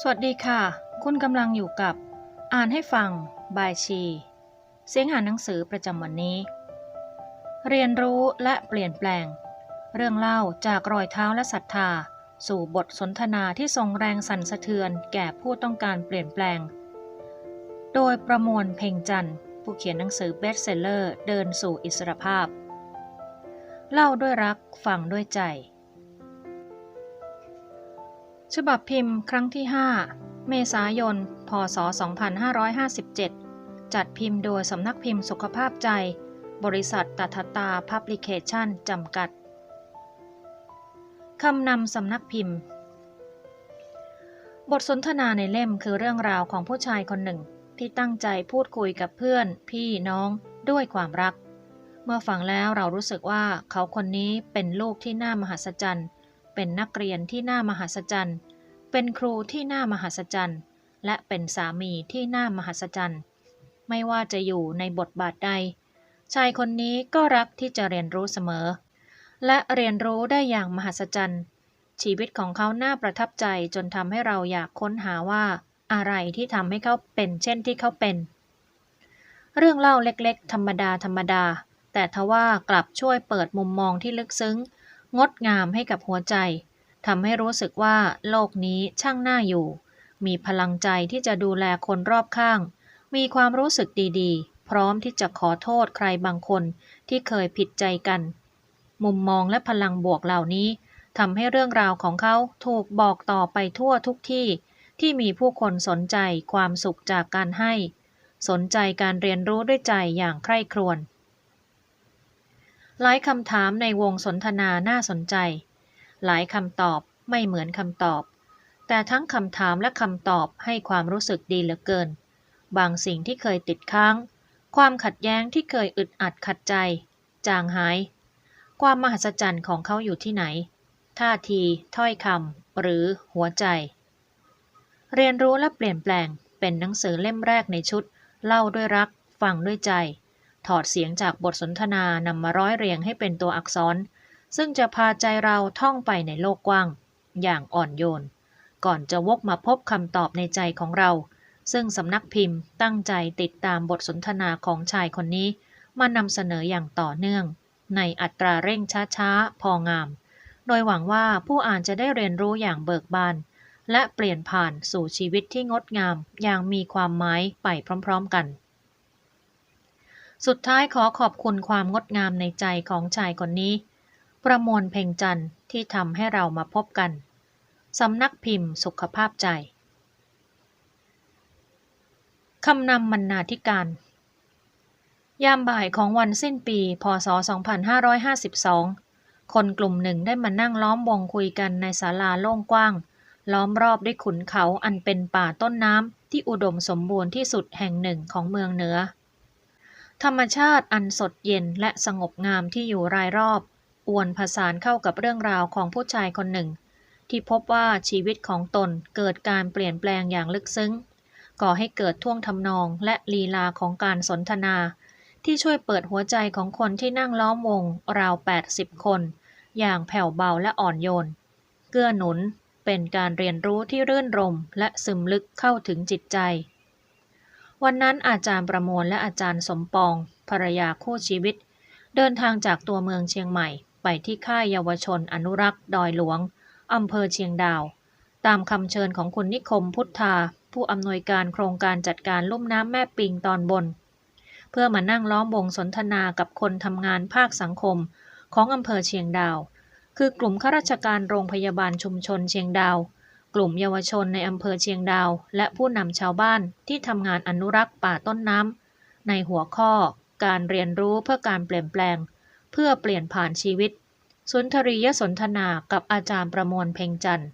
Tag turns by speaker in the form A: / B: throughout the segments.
A: สวัสดีค่ะ คุณกำลังอยู่กับ อ่านให้ฟัง บายชี เสียงอ่านหนังสือประจำวันนี้ เรียนรู้และเปลี่ยนแปลง เรื่องเล่าจากรอยเท้าและศรัทธา สู่บทสนทนาที่ส่งแรงสั่นสะเทือนแก่ผู้ต้องการเปลี่ยนแปลง โดยประมวลเพ่งจันทร์ผู้เขียนหนังสือเบสเซลเลอร์ เดินสู่อิสรภาพ เล่าด้วยรักฟังด้วยใจ ฉบับพิมพ์ครั้งที่ 5 เมษายน พศ 2557 จัดพิมพ์โดยสำนักพิมพ์สุขภาพใจ บริษัทตัทตาพับลิเคชันจำกัด คำนำสำนักพิมพ์ บทสนทนาในเล่มคือเรื่องราวของผู้ชายคนหนึ่ง ที่ตั้งใจพูดคุยกับเพื่อน พี่น้องด้วยความรัก เมื่อฟังแล้วเรารู้สึกว่าเขาคนนี้เป็นลูกที่น่ามหัศจรรย์ เป็นนักเรียนที่น่ามหัศจรรย์ เป็นครูที่น่ามหัศจรรย์ และเป็นสามีที่น่ามหัศจรรย์ ไม่ว่าจะอยู่ในบทบาทใด ชายคนนี้ก็รักที่จะเรียนรู้เสมอ และเรียนรู้ได้อย่างมหัศจรรย์ ชีวิตของเขาน่าประทับใจจนทำให้เราอยากค้นหาว่า อะไรที่ทำให้เขาเป็น เช่นที่เขาเป็น เรื่องเล่าเล็กๆ ธรรมดาธรรมดาแต่ทว่ากลับช่วยเปิดมุมมองที่ลึกซึ้ง งดงามให้กับหัวใจทำให้รู้สึกว่าโลกนี้ช่างน่าอยู่ มีพลังใจที่จะดูแลคนรอบข้าง มีความรู้สึกดีๆ พร้อมที่จะขอโทษใครบางคนที่เคยผิดใจกัน มุมมองและพลังบวกเหล่านี้ทำให้เรื่องราวของเขาถูกบอกต่อไปทั่วทุกที่ ที่มีผู้คนสนใจความสุขจากการให้ สนใจการเรียนรู้ด้วยใจอย่างใคร่ครวญ หลายคำถามในวงสนทนาน่าสนใจ หลายคำตอบไม่เหมือนคำตอบ แต่ทั้งคำถามและคำตอบให้ความรู้สึกดีเหลือเกิน บางสิ่งที่เคยติดค้าง ความขัดแย้งที่เคยอึดอัดขัดใจ จางหาย ความมหัศจรรย์ของเขาอยู่ที่ไหน ท่าที ถ้อยคำหรือหัวใจ เรียนรู้และเปลี่ยนแปลงเป็นหนังสือเล่มแรกในชุด เล่าด้วยรัก ฟังด้วยใจ ถอดเสียงจากบทสนทนานำมาร้อยเรียงให้เป็นตัวอักษร ซึ่งจะพาใจเราท่องไปในโลกกว้าง อย่างอ่อนโยน ก่อนจะวกมาพบคำตอบในใจของเรา ซึ่งสำนักพิมพ์ตั้งใจติดตามบทสนทนาของชายคนนี้ มานำเสนออย่างต่อเนื่อง ในอัตราเร่งช้าๆ พองาม โดยหวังว่าผู้อ่านจะได้เรียนรู้อย่างเบิกบาน และเปลี่ยนผ่านสู่ชีวิตที่งดงามอย่างมีความหมายไปพร้อม ๆ กัน สุดท้ายขอขอบคุณความงดงามในใจของชายคนนี้ ประมวลเพ่งจันทร์ที่ทำให้เรามาพบกัน สำนักพิมพ์สุขภาพใจ คำนำบรรณาธิการ ยามบ่ายของวันสิ้นปี พศ 2552 คนกลุ่มหนึ่งได้มานั่งล้อมวงคุยกันในศาลาโล่งกว้าง ล้อมรอบด้วยขุนเขาอันเป็นป่าต้นน้ำที่อุดมสมบูรณ์ที่สุดแห่งหนึ่งของเมืองเหนือ ธรรมชาติอันสดเย็นและสงบงามที่อยู่รายรอบ อวนผสานเข้ากับเรื่องราวของผู้ชายคนหนึ่ง ที่พบว่าชีวิตของตนเกิดการเปลี่ยนแปลงอย่างลึกซึ้ง ก่อให้เกิดท่วงทำนองและลีลาของการสนทนา ที่ช่วยเปิดหัวใจของคนที่นั่งล้อมวง ราว 80 คน อย่างแผ่วเบาและอ่อนโยน เกื้อหนุนเป็นการเรียนรู้ที่รื่นรมและซึมลึกเข้าถึงจิตใจ วันนั้นอาจารย์ประมวลและอาจารย์สมปอง ภรรยาคู่ชีวิต เดินทางจากตัวเมืองเชียงใหม่ ไปที่ค่ายเยาวชนอนุรักษ์ดอยหลวงอำเภอเชียงดาว ตามคำเชิญของคุณนิคมพุทธา ผู้อำนวยการโครงการจัดการลุ่มน้ำแม่ปิงตอนบน เพื่อมานั่งล้อมวงสนทนากับคนทำงานภาคสังคม ของอำเภอเชียงดาว คือกลุ่มข้าราชการโรงพยาบาลชุมชนเชียงดาว กลุ่มเยาวชนในอำเภอเชียงดาว และผู้นำชาวบ้านที่ทำงานอนุรักษ์ป่าต้นน้ำในหัวข้อ การเรียนรู้เพื่อการเปลี่ยนแปลง เพื่อเปลี่ยนผ่านชีวิต สุนทรียสนทนากับอาจารย์ประมวลเพ่งจันทร์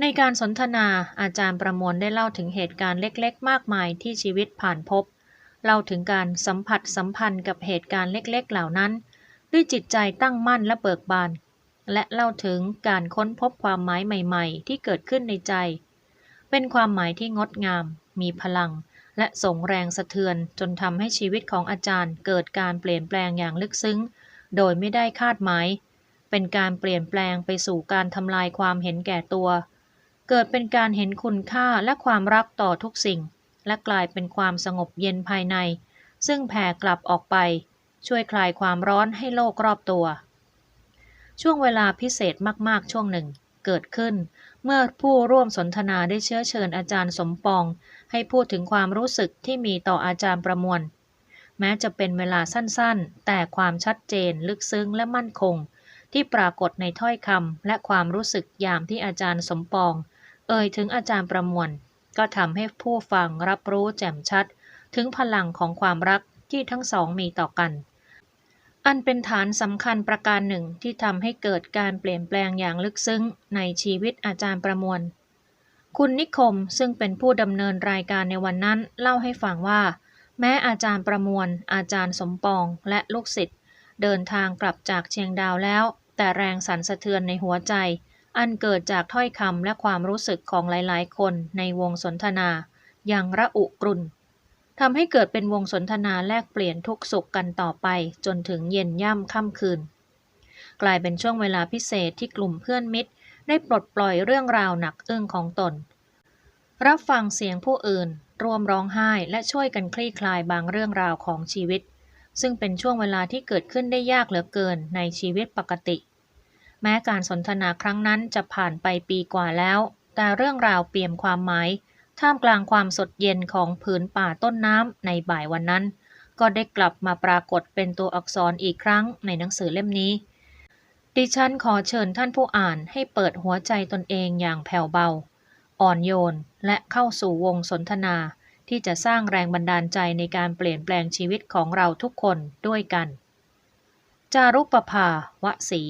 A: ในการสนทนาอาจารย์ประมวลได้เล่าถึงเหตุการณ์เล็กๆ มากมายที่ชีวิตผ่านพบ เล่าถึงการสัมผัสสัมพันธ์กับเหตุการณ์เล็กๆ เหล่านั้น ด้วยจิตใจตั้งมั่นและเบิกบาน และเล่าถึงการค้นพบความหมายใหม่ ๆ ที่เกิดขึ้นในใจ เป็นความหมายที่งดงาม มีพลัง และส่งแรงสะเทือนจนทำให้ชีวิตของอาจารย์ เกิดการเปลี่ยนแปลงอย่างลึกซึ้ง โดยไม่ได้คาดหมาย เป็นการเปลี่ยนแปลงไปสู่การทำลายความเห็นแก่ตัว เกิดเป็นการเห็นคุณค่าและความรักต่อทุกสิ่ง และกลายเป็นความสงบเย็นภายใน ซึ่งแผ่กลับออกไป ช่วยคลายความร้อนให้โลกรอบตัว ช่วงเวลาพิเศษมากๆ ช่วงหนึ่งเกิดขึ้น เมื่อผู้ร่วมสนทนาได้เชื้อเชิญอาจารย์สมปอง ให้พูดถึงความรู้สึกที่มีต่ออาจารย์ประมวล แม้จะเป็นเวลาสั้นๆ แต่ความชัดเจนลึกซึ้งและมั่นคง ที่ปรากฏในถ้อยคำและความรู้สึกยามที่อาจารย์สมปอง เอ่ยถึงอาจารย์ประมวล ก็ทำให้ผู้ฟังรับรู้แจ่มชัด ถึงพลังของความรักที่ทั้งสองมีต่อกัน อันเป็นฐานสำคัญประการหนึ่งที่ทำให้เกิดการเปลี่ยนแปลงอย่างลึกซึ้งในชีวิตอาจารย์ประมวล คุณนิคมซึ่งเป็นผู้ดำเนินรายการในวันนั้นเล่าให้ฟังว่า แม้อาจารย์ประมวล อาจารย์สมปองและลูกศิษย์เดินทางกลับจากเชียงดาวแล้ว แต่แรงสั่นสะเทือนในหัวใจ อันเกิดจากถ้อยคำและความรู้สึกของหลายๆ คนในวงสนทนาอย่างระอุกรุน ทำให้เกิดเป็นวงสนทนาแลกเปลี่ยนทุกสุขกันต่อไป จนถึงเย็นย่ำค่ำคืน กลายเป็นช่วงเวลาพิเศษที่กลุ่มเพื่อนมิตร ได้ปลดปล่อยเรื่องราวหนักอึ้งของตน รับฟังเสียงผู้อื่น ร่วมร้องไห้และช่วยกันคลี่คลายบางเรื่องราวของชีวิต ซึ่งเป็นช่วงเวลาที่เกิดขึ้นได้ยากเหลือเกินในชีวิตปกติ แม้การสนทนาครั้งนั้นจะผ่านไปปีกว่าแล้ว แต่เรื่องราวเปี่ยมความหมาย ท่ามกลางความสดเย็นของผืนป่าต้นน้ำในบ่ายวันนั้น ก็ได้กลับมาปรากฏเป็นตัวอักษรอีกครั้งในหนังสือเล่มนี้ ดิฉันขอเชิญท่านผู้อ่านให้เปิดหัวใจตนเองอย่างแผ่วเบา อ่อนโยนและเข้าสู่วงสนทนาที่จะสร้างแรงบันดาลใจในการเปลี่ยนแปลงชีวิตของเราทุกคนด้วยกัน จารุปภาวะศรี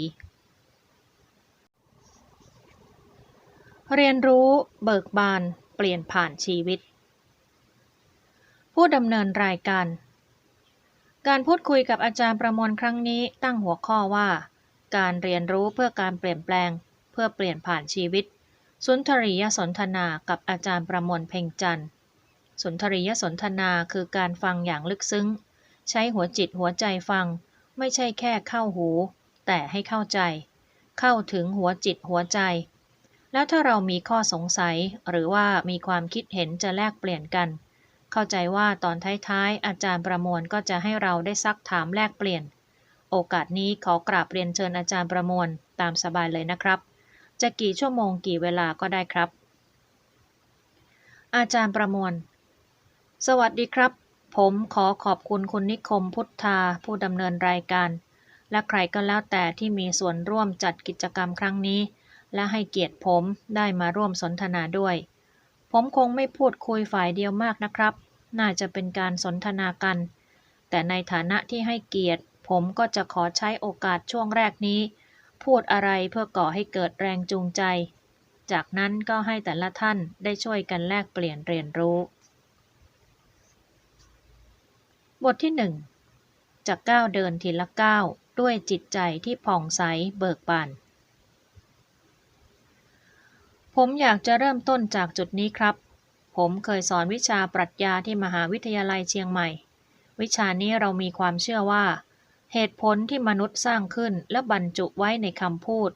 A: เรียนรู้เบิกบาน เปลี่ยนผ่านชีวิต ผู้ดำเนินรายการ การพูดคุยกับอาจารย์ประมวลครั้งนี้ตั้งหัวข้อว่า การเรียนรู้เพื่อการเปลี่ยนแปลง เพื่อเปลี่ยนผ่านชีวิต สุนทรียสนทนากับอาจารย์ประมวลเพ่งจันทร์ สุนทรียสนทนาคือการฟังอย่างลึกซึ้ง ใช้หัวจิตหัวใจฟัง ไม่ใช่แค่เข้าหู แต่ให้เข้าใจ เข้าถึงหัวจิตหัวใจ แล้วถ้าเรามีข้อสงสัยหรือว่ามีความคิดเห็นจะแลกเปลี่ยนกัน เข้าใจว่าตอนท้ายๆ อาจารย์ประมวลก็จะให้เราได้ซักถามแลกเปลี่ยน โอกาสนี้ขอกราบเรียนเชิญอาจารย์ประมวลตามสบายเลยนะครับ จะกี่ชั่วโมงกี่เวลาก็ได้ครับ อาจารย์ประมวล สวัสดีครับ ผมขอขอบคุณคุณนิคมพุทธาผู้ดำเนินรายการ และใครก็แล้วแต่ที่มีส่วนร่วมจัดกิจกรรมครั้งนี้ และให้เกียรติผมได้มาร่วมสนทนาด้วย ผมคงไม่พูดคุยฝ่ายเดียวมากนะครับ น่าจะเป็นการสนทนากัน แต่ในฐานะที่ให้เกียรติ ผมก็จะขอใช้โอกาสช่วงแรกนี้ พูดอะไรเพื่อก่อให้เกิดแรงจูงใจ จากนั้นก็ให้แต่ละท่านได้ช่วยกันแลกเปลี่ยนเรียนรู้ บทที่หนึ่งจากก้าวเดินทีละก้าวด้วยจิตใจที่ผ่องใสเบิกบาน ผมอยากจะเริ่มต้นจากจุดนี้ครับ ผมเคยสอนวิชาปรัชญาที่มหาวิทยาลัยเชียงใหม่ วิชานี้เรามีความเชื่อว่า เหตุผลที่มนุษย์สร้างขึ้นและบรรจุไว้ในคำพูด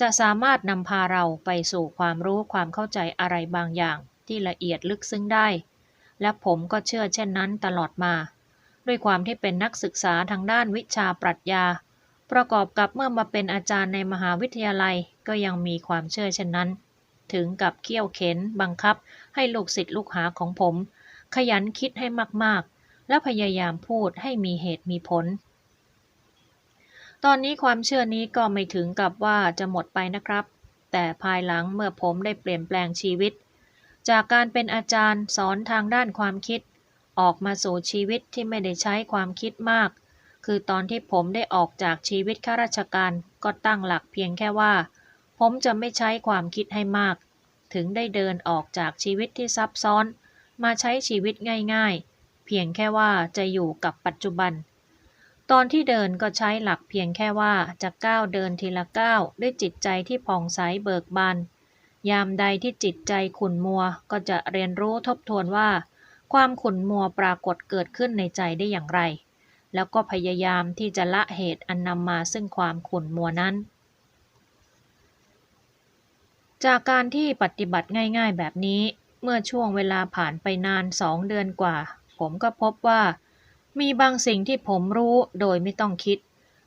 A: จะสามารถนำพาเราไปสู่ความรู้ความเข้าใจอะไรบางอย่าง ที่ละเอียดลึกซึ้งได้ และผมก็เชื่อเช่นนั้นตลอดมา ด้วยความที่เป็นนักศึกษาทางด้านวิชาปรัชญา ประกอบกับเมื่อมาเป็นอาจารย์ในมหาวิทยาลัยก็ยังมีความเชื่อเช่นนั้น ถึงกับเคี่ยวเข็นบังคับ ให้ลูกศิษย์ลูกหาของผม ขยันคิดให้มากๆ และพยายามพูดให้มีเหตุมีผล ตอนนี้ความเชื่อนี้ก็ไม่ถึงกับว่าจะหมดไปนะครับ แต่ภายหลังเมื่อผมได้เปลี่ยนแปลงชีวิต จากการเป็นอาจารย์สอนทางด้านความคิด ออกมาสู่ชีวิตที่ไม่ได้ใช้ความคิดมาก คือตอนที่ผมได้ออกจากชีวิตข้าราชการก็ตั้งหลักเพียงแค่ว่า ผมจะไม่ใช้ความคิดให้มาก ถึงได้เดินออกจากชีวิตที่ซับซ้อน มาใช้ชีวิตง่ายๆ เพียงแค่ว่าจะอยู่กับปัจจุบัน ตอนที่เดินก็ใช้หลักเพียงแค่ว่าจะก้าวเดินทีละก้าวด้วยจิตใจที่ผ่องใสเบิกบาน ยามใดที่จิตใจขุ่นมัวก็จะเรียนรู้ทบทวนว่า ความขุ่นมัวปรากฏเกิดขึ้นในใจได้อย่างไร แล้วก็พยายามที่จะละเหตุอันนำมาซึ่งความขุ่นมัวนั้น จากการที่ปฏิบัติง่ายๆแบบนี้ เมื่อช่วงเวลาผ่านไปนานสองเดือนกว่า ผมก็พบว่า มีบางสิ่งที่ผมรู้โดยไม่ต้องคิด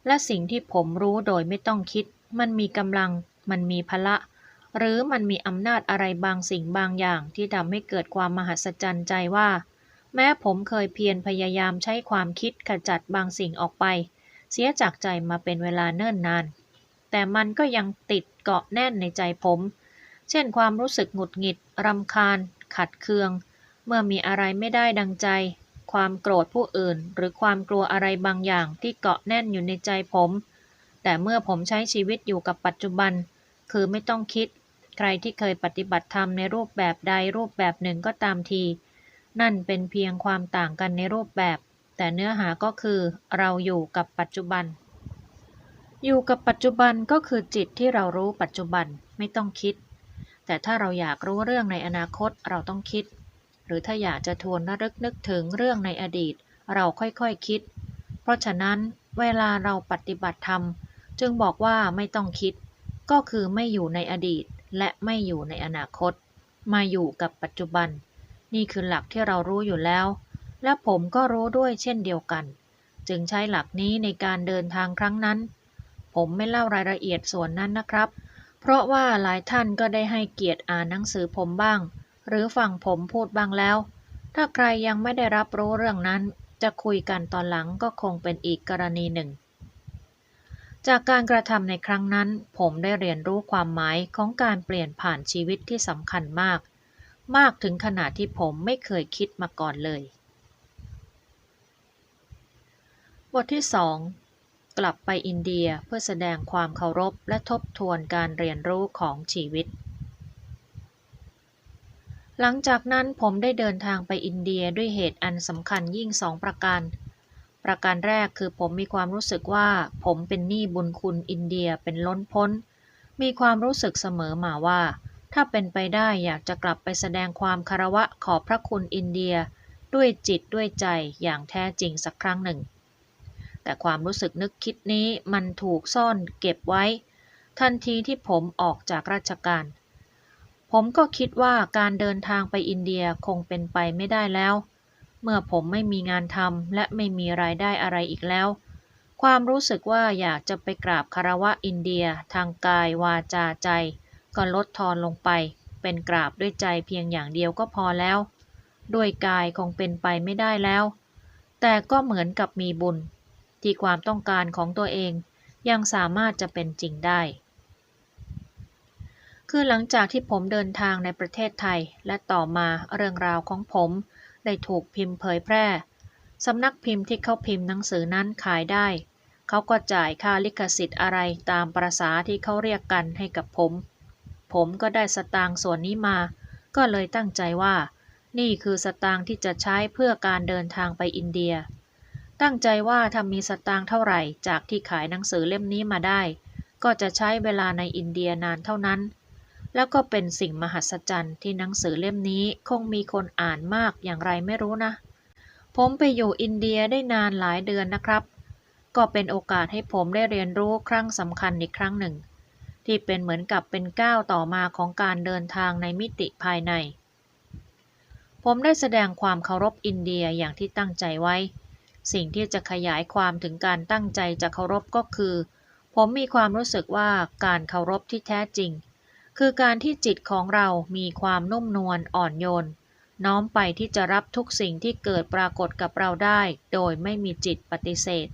A: และสิ่งที่ผมรู้โดยไม่ต้องคิด มันมีกำลัง มันมีพละ หรือมันมีอำนาจอะไรบางสิ่งบางอย่างที่ทำให้เกิดความมหัศจรรย์ใจว่า แม้ผมเคยเพียรพยายามใช้ความคิดขจัดบางสิ่งออกไป เสียจากใจมาเป็นเวลาเนิ่นนาน แต่มันก็ยังติดเกาะแน่นในใจผม เช่นความรู้สึกหงุดหงิด รำคาญ ขัดเคือง เมื่อมีอะไรไม่ได้ดังใจ ความโกรธผู้อื่น หรือความกลัวอะไรบางอย่างที่เกาะแน่นอยู่ในใจผม แต่เมื่อผมใช้ชีวิตอยู่กับปัจจุบัน คือไม่ต้องคิด ใครที่เคยปฏิบัติธรรมในรูปแบบใดรูปแบบหนึ่งก็ตามที นั่นเป็นเพียงความต่างกันในรูปแบบ แต่เนื้อหาก็คือ เราอยู่กับปัจจุบัน อยู่กับปัจจุบันก็คือจิตที่เรารู้ปัจจุบันไม่ต้องคิด แต่ถ้าเราอยากรู้เรื่องในอนาคตเราต้องคิด หรือถ้าอยากจะทวนระลึกนึกถึงเรื่องในอดีต เราค่อยๆคคิด เพราะฉะนั้นเวลาเราปฏิบัติธรรม จึงบอกว่าไม่ต้องคิด ก็คือไม่อยู่ในอดีต และไม่อยู่ในอนาคต มาอยู่กับปัจจุบัน นี่คือหลักที่เรารู้อยู่แล้ว และผมก็รู้ด้วยเช่นเดียวกัน จึงใช้หลักนี้ในการเดินทางครั้งนั้น ผมไม่เล่ารายละเอียดส่วนนั้นนะครับ เพราะว่าหลายท่านก็ได้ให้เกียรติอ่านหนังสือผมบ้าง หรือฟังผมพูดบ้างแล้ว ถ้าใครยังไม่ได้รับรู้เรื่องนั้น จะคุยกันตอนหลังก็คงเป็นอีกกรณีหนึ่ง จากการกระทำในครั้งนั้น ผมได้เรียนรู้ความหมายของการเปลี่ยนผ่านชีวิตที่สำคัญมาก มากถึงขนาดที่ผมไม่เคยคิดมาก่อนเลย บทที่สอง กลับไปอินเดียเพื่อแสดงความเคารพและทบทวนการเรียนรู้ของชีวิต หลังจากนั้นผมได้เดินทางไปอินเดียด้วยเหตุอันสำคัญยิ่งสองประการ ประการแรกคือผมมีความรู้สึกว่าผมเป็นหนี้บุญคุณอินเดียเป็นล้นพ้น มีความรู้สึกเสมอมาว่า ถ้าเป็นไปได้อยากจะกลับไปแสดงความคารวะขอบพระคุณอินเดีย ด้วยจิตด้วยใจอย่างแท้จริงสักครั้งหนึ่ง แต่ความรู้สึกนึกคิดนี้มันถูกซ่อนเก็บไว้ ทันทีที่ผมออกจากราชการ ผมก็คิดว่าการเดินทางไปอินเดียคงเป็นไปไม่ได้แล้ว เมื่อผมไม่มีงานทำและไม่มีรายได้อะไรอีกแล้ว ความรู้สึกว่าอยากจะไปกราบคารวะอินเดียทางกายวาจาใจ ก็ลดทอนลงไป เป็นกราบด้วยใจเพียงอย่างเดียวก็พอแล้ว ด้วยกายคงเป็นไปไม่ได้แล้ว แต่ก็เหมือนกับมีบุญ ที่ความต้องการของตัวเองยังสามารถจะเป็นจริงได้ คือหลังจากที่ผมเดินทางในประเทศไทย และต่อมาเรื่องราวของผม ได้ถูกพิมพ์เผยแพร่สำนักพิมพ์ที่เขาพิมพ์หนังสือนั้นขายได้ เขาก็จ่ายค่าลิขสิทธิ์อะไรตามประษาที่เขาเรียกกันให้กับผม ผมก็ได้สตางค์ส่วนนี้มา ก็เลยตั้งใจว่า นี่คือสตางค์ที่จะใช้เพื่อการเดินทางไปอินเดีย ตั้งใจว่าถ้ามีสตางค์เท่าไหร่ จากที่ขายหนังสือเล่มนี้มาได้ ก็จะใช้เวลาในอินเดียนานเท่านั้น แล้วก็เป็นสิ่งมหัศจรรย์ที่หนังสือเล่มนี้คงมีคนอ่านมากอย่างไรไม่รู้นะ ผมไปอยู่อินเดียได้นานหลายเดือนนะครับ ก็เป็นโอกาสให้ผมได้เรียนรู้ครั้งสำคัญอีกครั้งหนึ่ง ที่เป็นเหมือนกับเป็นก้าวต่อมาของการเดินทางในมิติภายใน ผมได้แสดงความเคารพอินเดียอย่างที่ตั้งใจไว้ สิ่งที่จะขยายความถึงการตั้งใจจะเคารพก็คือ ผมมีความรู้สึกว่าการเคารพที่แท้จริง คือการที่จิตของเรามีความนุ่มนวลอ่อนโยน น้อมไปที่จะรับทุกสิ่งที่เกิดปรากฏกับเราได้ โดยไม่มีจิตปฏิเสธ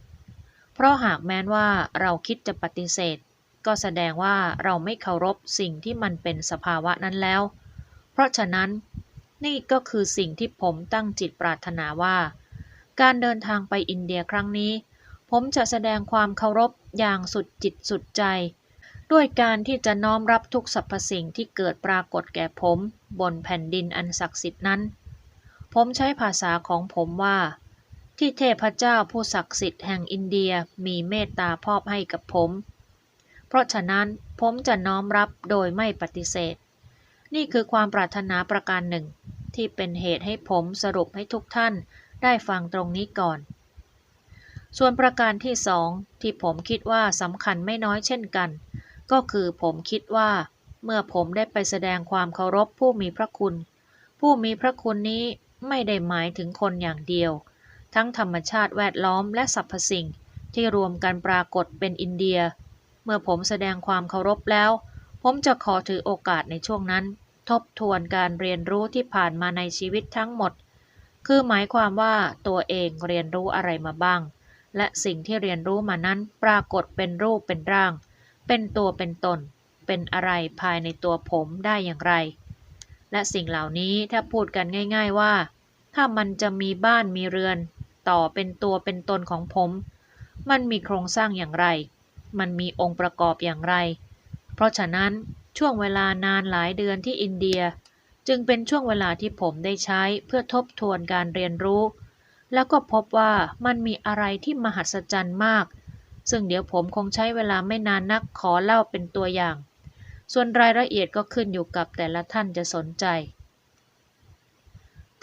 A: เพราะหากแม้นว่าเราคิดจะปฏิเสธ ก็แสดงว่าเราไม่เคารพสิ่งที่มันเป็นสภาวะนั้นแล้ว เพราะฉะนั้น นี่ก็คือสิ่งที่ผมตั้งจิตปรารถนาว่า การเดินทางไปอินเดียครั้งนี้ ผมจะแสดงความเคารพอย่างสุดจิตสุดใจ ด้วยการที่จะน้อมรับทุกสรรพสิ่งที่เกิดปรากฏแก่ผมบนแผ่นดินอันศักดิ์สิทธิ์นั้น ผมใช้ภาษาของผมว่า ที่เทพเจ้าผู้ศักดิ์สิทธิ์แห่งอินเดียมีเมตตาพอบให้กับผม เพราะฉะนั้นผมจะน้อมรับโดยไม่ปฏิเสธ นี่คือความปรารถนาประการหนึ่ง ที่เป็นเหตุให้ผมสรุปให้ทุกท่าน ได้ฟังตรงนี้ก่อน ส่วนประการที่สองที่ผมคิดว่าสำคัญไม่น้อยเช่นกัน ก็คือผมคิดว่าเมื่อผมได้ไปแสดงความเคารพผู้มีพระคุณ ผู้มีพระคุณนี้ไม่ได้หมายถึงคนอย่างเดียว ทั้งธรรมชาติแวดล้อมและสรรพสิ่งที่รวมกันปรากฏเป็นอินเดีย เมื่อผมแสดงความเคารพแล้ว ผมจะขอถือโอกาสในช่วงนั้น ทบทวนการเรียนรู้ที่ผ่านมาในชีวิตทั้งหมด คือหมายความว่าตัวเองเรียนรู้อะไรมาบ้าง และสิ่งที่เรียนรู้มานั้นปรากฏเป็นรูปเป็นร่าง เป็นตัวเป็นตน เป็นอะไรภายในตัวผมได้อย่างไร และสิ่งเหล่านี้ถ้าพูดกันง่าย ๆว่า ถ้ามันจะมีบ้านมีเรือน ต่อเป็นตัวเป็นตนของผม มันมีโครงสร้างอย่างไร มันมีองค์ประกอบอย่างไร เพราะฉะนั้นช่วงเวลานานหลายเดือนที่อินเดีย จึงเป็นช่วงเวลาที่ผมได้ใช้เพื่อทบทวนการเรียนรู้ แล้วก็พบว่ามันมีอะไรที่มหัศจรรย์มาก ซึ่งเดี๋ยวผมคงใช้เวลาไม่นานนักขอเล่าเป็นตัวอย่าง ส่วนรายละเอียดก็ขึ้นอยู่กับแต่ละท่านจะสนใจ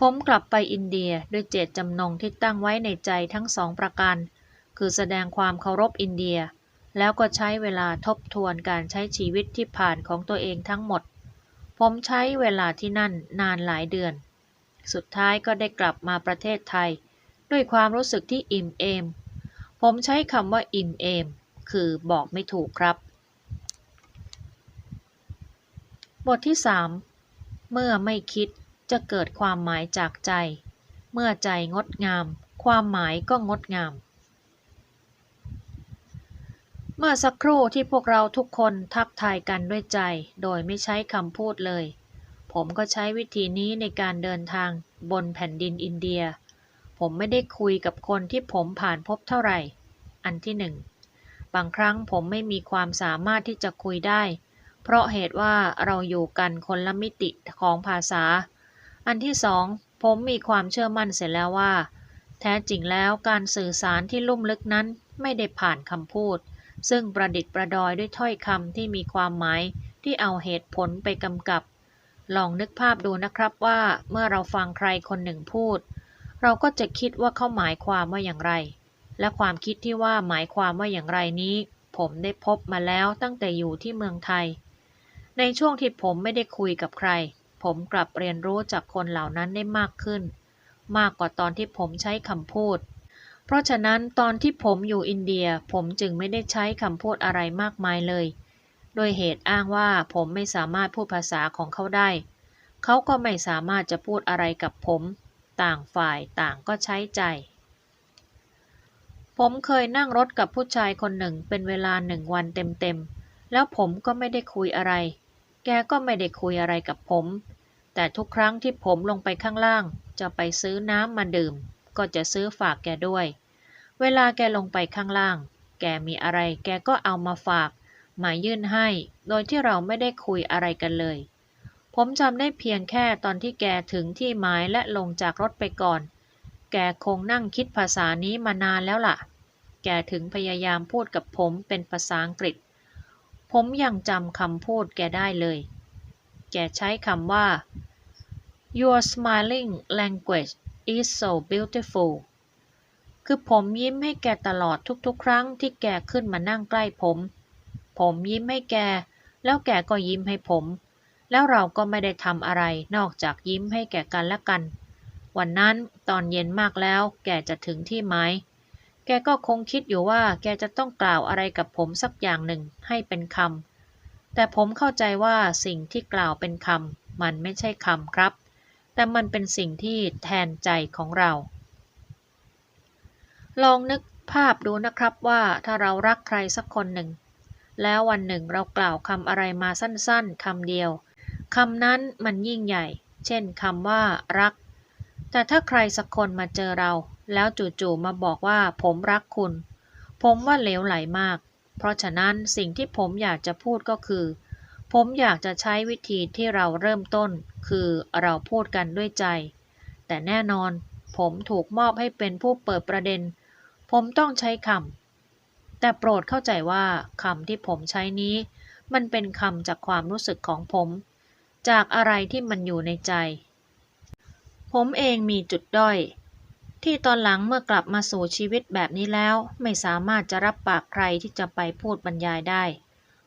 A: ผมกลับไปอินเดียด้วยเจตจำนงที่ตั้งไว้ในใจทั้งสองประการ คือแสดงความเคารพอินเดีย แล้วก็ใช้เวลาทบทวนการใช้ชีวิตที่ผ่านของตัวเองทั้งหมด ผมใช้เวลาที่นั่นนานหลายเดือน สุดท้ายก็ได้กลับมาประเทศไทย ด้วยความรู้สึกที่อิ่มเอม ผมใช้คำว่าอิ่มเอม คือบอกไม่ถูกครับ บทที่ 3 เมื่อไม่คิดจะเกิดความหมายจากใจ เมื่อใจงดงาม ความหมายก็งดงาม เมื่อสักครู่ที่พวกเราทุกคนทักทายกันด้วยใจ โดยไม่ใช้คำพูดเลย ผมก็ใช้วิธีนี้ในการเดินทางบนแผ่นดินอินเดีย ผมไม่ได้คุยกับคนที่ผมผ่านพบเท่าไหร่ อันที่หนึ่ง บางครั้งผมไม่มีความสามารถที่จะคุยได้ เพราะเหตุว่าเราอยู่กันคนละมิติของภาษา อันที่สอง ผมมีความเชื่อมั่นเสร็จแล้วว่า แท้จริงแล้วการสื่อสารที่ลุ่มลึกนั้นไม่ได้ผ่านคำพูด ซึ่งประดิษฐ์ประดอยด้วยถ้อยคำที่มีความหมายที่เอาเหตุผลไปกำกับ ลองนึกภาพดูนะครับว่าเมื่อเราฟังใครคนหนึ่งพูด เราก็จะคิดว่าเขาหมายความว่าอย่างไร และความคิดที่ว่าหมายความว่าอย่างไรนี้ ผมได้พบมาแล้วตั้งแต่อยู่ที่เมืองไทย ในช่วงที่ผมไม่ได้คุยกับใคร ผมกลับเรียนรู้จากคนเหล่านั้นได้มากขึ้น มากกว่าตอนที่ผมใช้คำพูด เพราะฉะนั้นตอนที่ผมอยู่อินเดียผมจึงไม่ได้ใช้คำพูดอะไรมากมายเลย โดยเหตุอ้างว่าผมไม่สามารถพูดภาษาของเขาได้ เขาก็ไม่สามารถจะพูดอะไรกับผม ต่างฝ่ายต่างก็ใช้ใจ ผมเคยนั่งรถกับผู้ชายคนหนึ่งเป็นเวลาหนึ่งวันเต็มๆ แล้วผมก็ไม่ได้คุยอะไร แกก็ไม่ได้คุยอะไรกับผม แต่ทุกครั้งที่ผมลงไปข้างล่าง จะไปซื้อน้ำมาดื่ม ก็จะซื้อฝากแกด้วย เวลาแกลงไปข้างล่าง แกมีอะไรแกก็เอามาฝาก มายื่นให้ โดยที่เราไม่ได้คุยอะไรกันเลย ผมจำได้เพียงแค่ตอนที่แกถึงที่หมายและลงจากรถไปก่อน แกคงนั่งคิดภาษานี้มานานแล้วล่ะ แกถึงพยายามพูดกับผมเป็นภาษาอังกฤษ ผมยังจำคำพูดแกได้เลย แกใช้คำว่า Your smiling language is so beautiful คือผมยิ้มให้แกตลอดทุกๆ ครั้งที่แกขึ้นมานั่งใกล้ผม ผมยิ้มให้แก แล้วแกก็ยิ้มให้ผม แล้วเราก็ไม่ได้ทำอะไรนอกจากยิ้มให้แกกันและกัน วันนั้นตอนเย็นมากแล้ว แกจะถึงที่หมายแกก็คงคิดอยู่ว่าแกจะต้องกล่าวอะไรกับผมสักอย่างหนึ่งให้เป็นคำแต่ผมเข้าใจว่าสิ่งที่กล่าวเป็นคำมันไม่ใช่คำครับ แต่มันเป็นสิ่งที่แทนใจของเรา ลองนึกภาพดูนะครับว่าถ้าเรารักใครสักคนหนึ่ง แล้ววันหนึ่งเรากล่าวคำอะไรมาสั้นๆคำเดียวคำนั้นมันยิ่งใหญ่ เช่นคำว่ารัก แต่ถ้าใครสักคนมาเจอเรา แล้วจู่ๆมาบอกว่าผมรักคุณ ผมว่าเหลวไหลมาก เพราะฉะนั้นสิ่งที่ผมอยากจะพูดก็คือ ผมอยากจะใช้วิธีที่เราเริ่มต้น คือเราพูดกันด้วยใจ แต่แน่นอน ผมถูกมอบให้เป็นผู้เปิดประเด็น ผมต้องใช้คำ แต่โปรดเข้าใจว่าคำที่ผมใช้นี้ มันเป็นคำจากความรู้สึกของผม จากอะไรที่มันอยู่ในใจ ผมเองมีจุดด้อย ที่ตอนหลังเมื่อกลับมาสู่ชีวิตแบบนี้แล้ว ไม่สามารถจะรับปากใครที่จะไปพูดบรรยายได้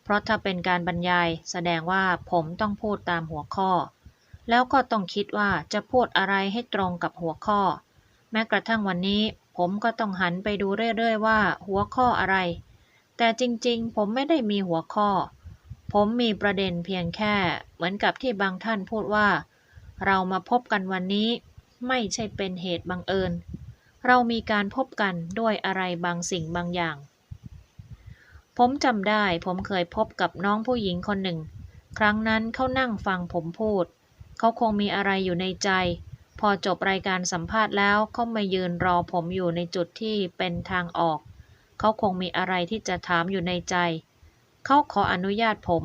A: เพราะถ้าเป็นการบรรยายแสดงว่าผมต้องพูดตามหัวข้อ แล้วก็ต้องคิดว่าจะพูดอะไรให้ตรงกับหัวข้อ แม้กระทั่งวันนี้ ผมก็ต้องหันไปดูเรื่อย ๆ ว่า หัวข้ออะไร แต่จริงๆ ผมไม่ได้มีหัวข้อ ผมมีประเด็นเพียงแค่ เหมือนกับที่บางท่านพูดว่า เรามาพบกันวันนี้ไม่ใช่เป็นเหตุบังเอิญ เรามีการพบกันด้วยอะไรบางสิ่งบางอย่าง ผมจำได้ผมเคยพบกับน้องผู้หญิงคนหนึ่ง ครั้งนั้นเขานั่งฟังผมพูด เขาคงมีอะไรอยู่ในใจ พอจบรายการสัมภาษณ์แล้วเขามายืนรอผมอยู่ในจุดที่เป็นทางออก เขาคงมีอะไรที่จะถามอยู่ในใจ เขาขออนุญาตผม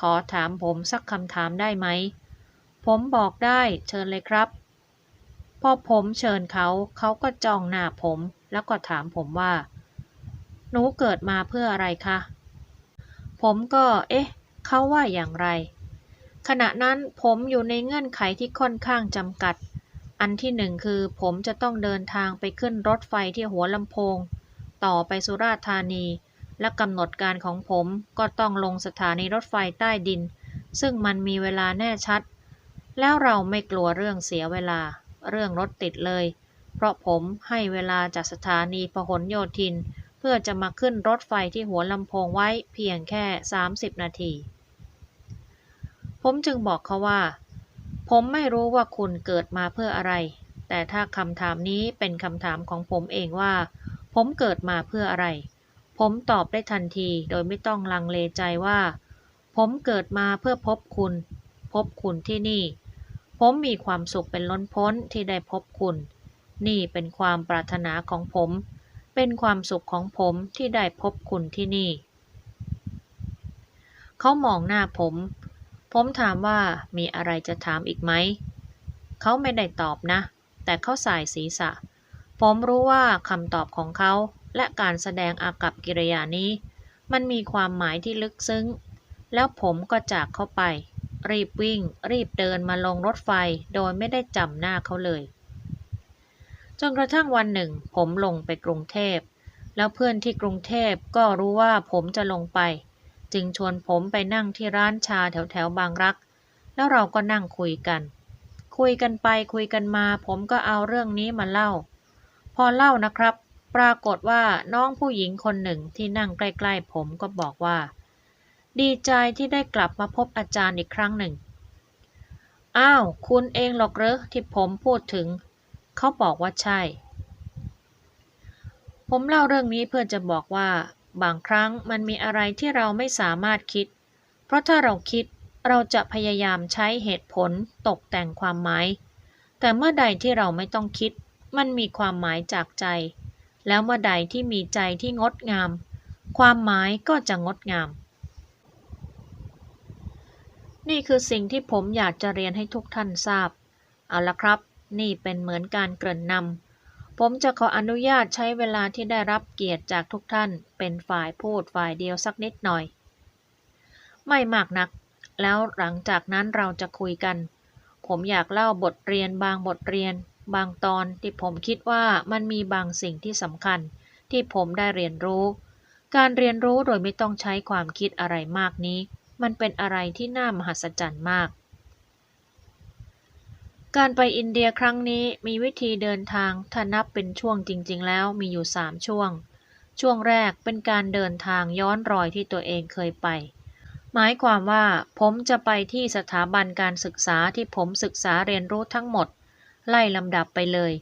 A: ขอถามผมสักคำถามได้ไหม ผมบอกได้เชิญเลยครับ พอผมเชิญเขาเขาก็จ้องหน้าผม แล้วก็ถามผมว่า หนูเกิดมาเพื่ออะไรคะ ผมก็ เอ๊ะ เขาว่าอย่างไร ขณะนั้นผมอยู่ในเงื่อนไขที่ค่อนข้างจำกัด อันที่หนึ่งคือผมจะต้องเดินทางไปขึ้นรถไฟที่หัวลำโพง ต่อไปสุราษฎร์ธานี และกำหนดการของผมก็ต้องลงสถานีรถไฟใต้ดิน ซึ่งมันมีเวลาแน่ชัด แล้วเราไม่กลัวเรื่องเสียเวลา เรื่องรถติดเลย เพราะผมให้เวลาจากสถานีพหลโยธิน เพื่อจะมาขึ้นรถไฟที่หัวลำโพงไว้เพียงแค่ 30 นาที ผมจึงบอกเขาว่า ผมไม่รู้ว่าคุณเกิดมาเพื่ออะไร แต่ถ้าคำถามนี้เป็นคำถามของผมเองว่า ผมเกิดมาเพื่ออะไร ผมตอบได้ทันทีโดยไม่ต้องลังเลใจว่า ผมเกิดมาเพื่อพบคุณ พบคุณที่นี่ ผมมีความสุขเป็นล้นพ้นที่ได้พบคุณ นี่เป็นความปรารถนาของผม เป็นความสุขของผมที่ได้พบคุณที่นี่ เขามองหน้าผม ผมถามว่ามีอะไรจะถามอีกไหม เขาไม่ได้ตอบนะ แต่เขาสายศีรษะ ผมรู้ว่าคำตอบของเขาและการแสดงอากับกิริยานี้ มันมีความหมายที่ลึกซึ้ง แล้วผมก็จากเขาไป รีบวิ่ง รีบเดินมาลงรถไฟโดยไม่ได้จำหน้าเขาเลย จนกระทั่งวันหนึ่ง ผมลงไปกรุงเทพ แล้วเพื่อนที่กรุงเทพก็รู้ว่าผมจะลงไป จึงชวนผมไปนั่งที่ร้านชาแถวแถวบางรัก แล้วเราก็นั่งคุยกัน คุยกันไปคุยกันมา ผมก็เอาเรื่องนี้มาเล่า พอเล่านะครับ ปรากฏว่าน้องผู้หญิงคนหนึ่งที่นั่งใกล้ ๆ ผมก็บอกว่า ดีใจที่ได้กลับมาพบอาจารย์อีกครั้งหนึ่งอ้าว คุณเองหรอกเหรอที่ผมพูดถึง เขาบอกว่าใช่ ผมเล่าเรื่องนี้เพื่อจะบอกว่า บางครั้งมันมีอะไรที่เราไม่สามารถคิด เพราะถ้าเราคิดเราจะพยายามใช้เหตุผลตกแต่งความหมาย แต่เมื่อใดที่เราไม่ต้องคิด มันมีความหมายจากใจ แล้วเมื่อใดที่มีใจที่งดงาม ความหมายก็จะงดงาม นี่คือสิ่งที่ผมอยากจะเรียนให้ทุกท่านทราบ เอาละครับ นี่เป็นเหมือนการเกริ่นนำ ผมจะขออนุญาตใช้เวลาที่ได้รับเกียรติจากทุกท่านเป็นฝ่ายพูดฝ่ายเดียวสักนิดหน่อย ไม่มากนัก แล้วหลังจากนั้นเราจะคุยกัน ผมอยากเล่าบทเรียนบางบทเรียน บางตอนที่ผมคิดว่ามันมีบางสิ่งที่สำคัญ ที่ผมได้เรียนรู้ การเรียนรู้โดยไม่ต้องใช้ความคิดอะไรมากนี้ มันเป็นอะไรที่น่ามหัศจรรย์มาก การไปอินเดียครั้งนี้มีวิธีเดินทางถ้านับเป็นช่วงจริง ๆ แล้วมีอยู่สามช่วง ช่วงแรกเป็นการเดินทางย้อนรอยที่ตัวเองเคยไป หมายความว่าผมจะไปที่สถาบันการศึกษาที่ผมศึกษาเรียนรู้ทั้งหมด ไล่ลำดับไปเลย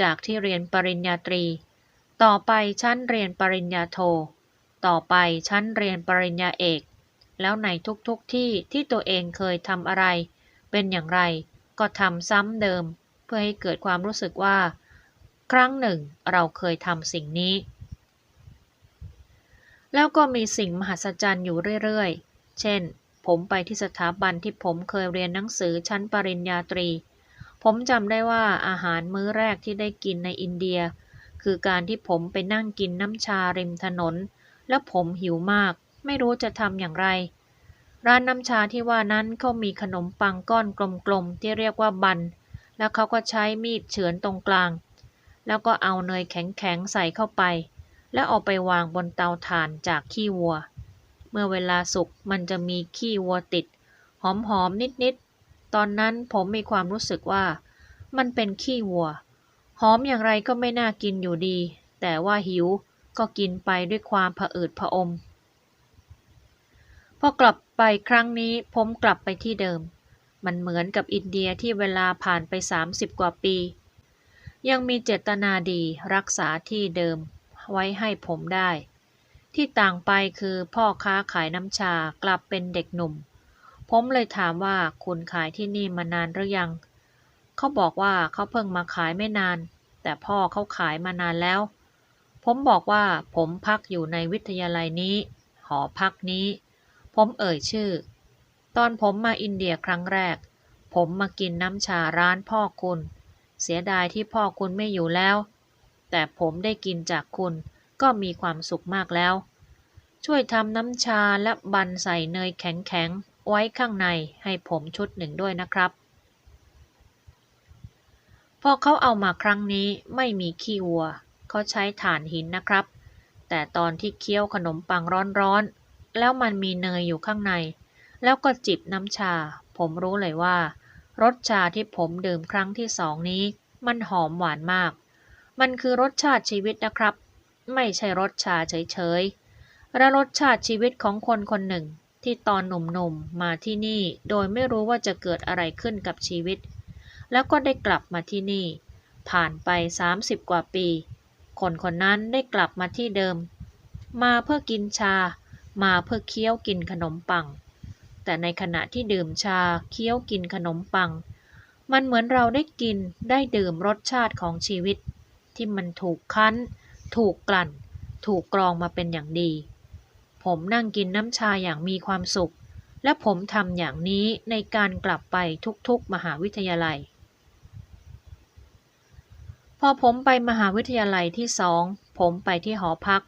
A: จากที่เรียนปริญญาตรี ต่อไปชั้นเรียนปริญญาโท ต่อไปชั้นเรียนปริญญาเอก แล้วในทุกๆทที่ที่ตัวเองเคยทำอะไร เป็นอย่างไร ก็ทำซ้ำเดิม เพื่อให้เกิดความรู้สึกว่า ครั้งหนึ่งเราเคยทำสิ่งนี้ แล้วก็มีสิ่งมหัศจรรย์อยู่เรื่อยๆ เช่น ผมไปที่สถาบันที่ผมเคยเรียนหนังสือชั้นปริญญาตรี ผมจำได้ว่าอาหารมื้อแรกที่ได้กินในอินเดีย คือการที่ผมไปนั่งกินน้ำชาริมถนน แล้วผมหิวมาก ไม่รู้จะทำอย่างไร ร้านน้ำชาที่ว่านั้นเขามีขนมปังก้อนกลมๆที่เรียกว่าบัน แล้วเขาก็ใช้มีดเฉือนตรงกลาง แล้วก็เอาเนยแข็งๆใส่เข้าไป แล้วเอาไปวางบนเตาถ่านจากขี้วัว เมื่อเวลาสุกมันจะมีขี้วัวติด หอมๆนิดๆ ตอนนั้นผมมีความรู้สึกว่า มันเป็นขี้วัว หอมอย่างไรก็ไม่น่ากินอยู่ดี แต่ว่าหิวก็กินไปด้วยความผะอืดผะอม พอกลับ ไปครั้งนี้ผมกลับไปที่เดิม มันเหมือนกับอินเดียที่เวลาผ่านไป 30 กว่าปี ยังมีเจตนาดีรักษาที่เดิม ไว้ให้ผมได้ ที่ต่างไปคือพ่อค้าขายน้ำชากลับเป็นเด็กหนุ่ม ผมเลยถามว่าคุณขายที่นี่มานานหรือยัง เขาบอกว่าเขาเพิ่งมาขายไม่นาน แต่พ่อเขาขายมานานแล้ว ผมบอกว่าผมพักอยู่ในวิทยาลัยนี้ หอพักนี้ ผมเอ่ยชื่อ ตอนผมมาอินเดียครั้งแรก ผมมากินน้ำชาร้านพ่อคุณ เสียดายที่พ่อคุณไม่อยู่แล้ว แต่ผมได้กินจากคุณก็มีความสุขมากแล้ว ช่วยทำน้ำชาและบันใส่เนยแข็งๆ ไว้ข้างในให้ผมชุดหนึ่งด้วยนะครับ พอเขาเอามาครั้งนี้ไม่มีขี้วัว เขาใช้ถ่านหินนะครับ แต่ตอนที่เคี้ยวขนมปังร้อนๆ แล้วมันมีเนยอยู่ข้างใน แล้วก็จิบน้ำชา ผมรู้เลยว่า รสชาที่ผมดื่มครั้งที่สองนี้ มันหอมหวานมาก มันคือรสชาติชีวิตนะครับ ไม่ใช่รสชาเฉยๆและรสชาติชีวิตของคนคนหนึ่งที่ตอนหนุ่มๆมาที่นี่โดยไม่รู้ว่าจะเกิดอะไรขึ้นกับชีวิต แล้วก็ได้กลับมาที่นี่ ผ่านไป 30 กว่าปี คนคนนั้นได้กลับมาที่เดิม มาเพื่อกินชา มาเพื่อเคี้ยวกินขนมปัง แต่ในขณะที่ดื่มชาเคี้ยวกินขนมปัง มันเหมือนเราได้กินได้ดื่มรสชาติของชีวิต ที่มันถูกคั้น ถูกกลั่น ถูกกรองมาเป็นอย่างดี ผมนั่งกินน้ำชาอย่างมีความสุข และผมทำอย่างนี้ในการกลับไปทุกๆ มหาวิทยาลัย พอผมไปมหาวิทยาลัยที่สองผมไปที่หอพัก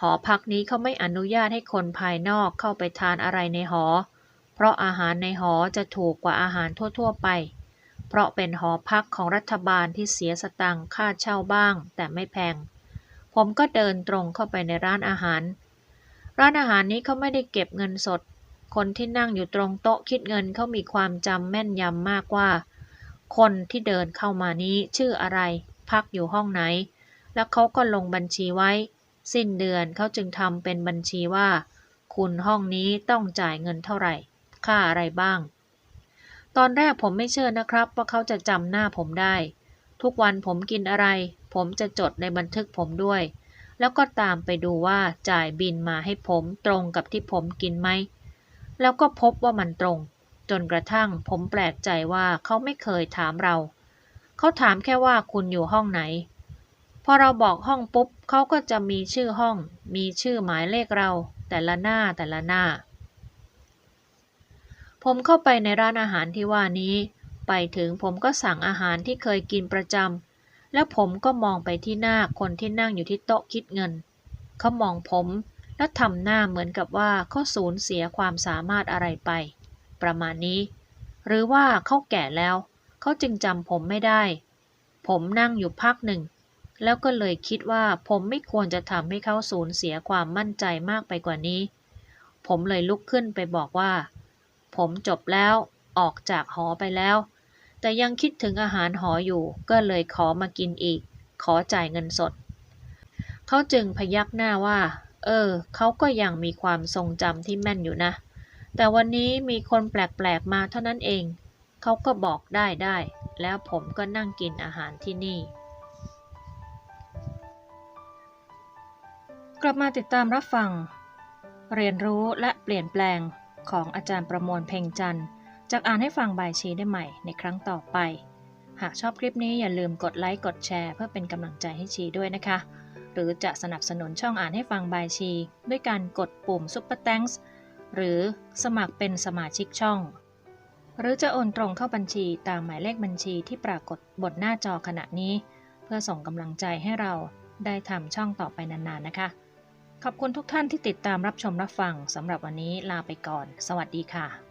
A: หอพักนี้เขาไม่อนุญาตให้คนภายนอกเข้าไปทานอะไรในหอ เพราะอาหารในหอจะถูกกว่าอาหารทั่ว ๆ ไป เพราะเป็นหอพักของรัฐบาลที่เสียสตังค่าเช่าบ้าง แต่ไม่แพง ผมก็เดินตรงเข้าไปในร้านอาหาร ร้านอาหารนี้เขาไม่ได้เก็บเงินสด คนที่นั่งอยู่ตรงโต๊ะคิดเงินเขามีความจำแม่นยำมากว่า คนที่เดินเข้ามานี้ชื่ออะไร พักอยู่ห้องไหน แล้วเขาก็ลงบัญชีไว้ สิ้นเดือนเขาจึงทำเป็นบัญชีว่า คุณห้องนี้ต้องจ่ายเงินเท่าไหร่ ค่าอะไรบ้าง ตอนแรกผมไม่เชื่อนะครับว่าเขาจะจำหน้าผมได้ ทุกวันผมกินอะไร ผมจะจดในบันทึกผมด้วย แล้วก็ตามไปดูว่าจ่ายบินมาให้ผมตรงกับที่ผมกินไหม แล้วก็พบว่ามันตรง จนกระทั่งผมแปลกใจว่าเขาไม่เคยถามเรา เขาถามแค่ว่าคุณอยู่ห้องไหน พอเราบอกห้องปุ๊บเขาก็จะมีชื่อห้อง มีชื่อหมายเลขเรา แต่ละหน้าแต่ละหน้า ผมเข้าไปในร้านอาหารที่ว่านี้ ไปถึงผมก็สั่งอาหารที่เคยกินประจำแล้วผมก็มองไปที่หน้าคนที่นั่งอยู่ที่โต๊ะคิดเงิน เขามองผมและทำหน้าเหมือนกับว่าเขาสูญเสียความสามารถอะไรไป ประมาณนี้ หรือว่าเขาแก่แล้ว เขาจึงจำผมไม่ได้ ผมนั่งอยู่พักหนึ่ง แล้วก็เลยคิดว่าผมไม่ควรจะทำให้เขาสูญเสียความมั่นใจมากไปกว่านี้ ผมเลยลุกขึ้นไปบอกว่า ผมจบแล้วออกจากหอไปแล้ว แต่ยังคิดถึงอาหารหออยู่ ก็เลยขอมากินอีก ขอจ่ายเงินสด เขาจึงพยักหน้าว่า เออ เขาก็ยังมีความทรงจำที่แม่นอยู่นะ แต่วันนี้มีคนแปลกๆมาเท่านั้นเอง เขาก็บอกได้ได้ แล้วผมก็นั่งกินอาหารที่นี่ กลับมาติดตามรับฟัง เรียนรู้และเปลี่ยนแปลงของอาจารย์ประมวลเพ่งจันทร์จากอ่านให้ฟังบายชีได้ใหม่ในครั้งต่อไป หากชอบคลิปนี้อย่าลืมกดไลค์กดแชร์เพื่อเป็นกำลังใจให้ชีด้วยนะคะ หรือจะสนับสนุนช่องอ่านให้ฟังบายชี ด้วยการกดปุ่ม Super Thanks หรือสมัครเป็นสมาชิกช่อง หรือจะโอนตรงเข้าบัญชีตามหมายเลขบัญชีที่ปรากฏบนหน้าจอขณะนี้ เพื่อส่งกำลังใจให้เราได้ทำช่องต่อไปนานๆนะคะ ขอบคุณทุกท่านที่ติดตามรับชมรับฟังสำหรับวันนี้ลาไปก่อน สวัสดีค่ะ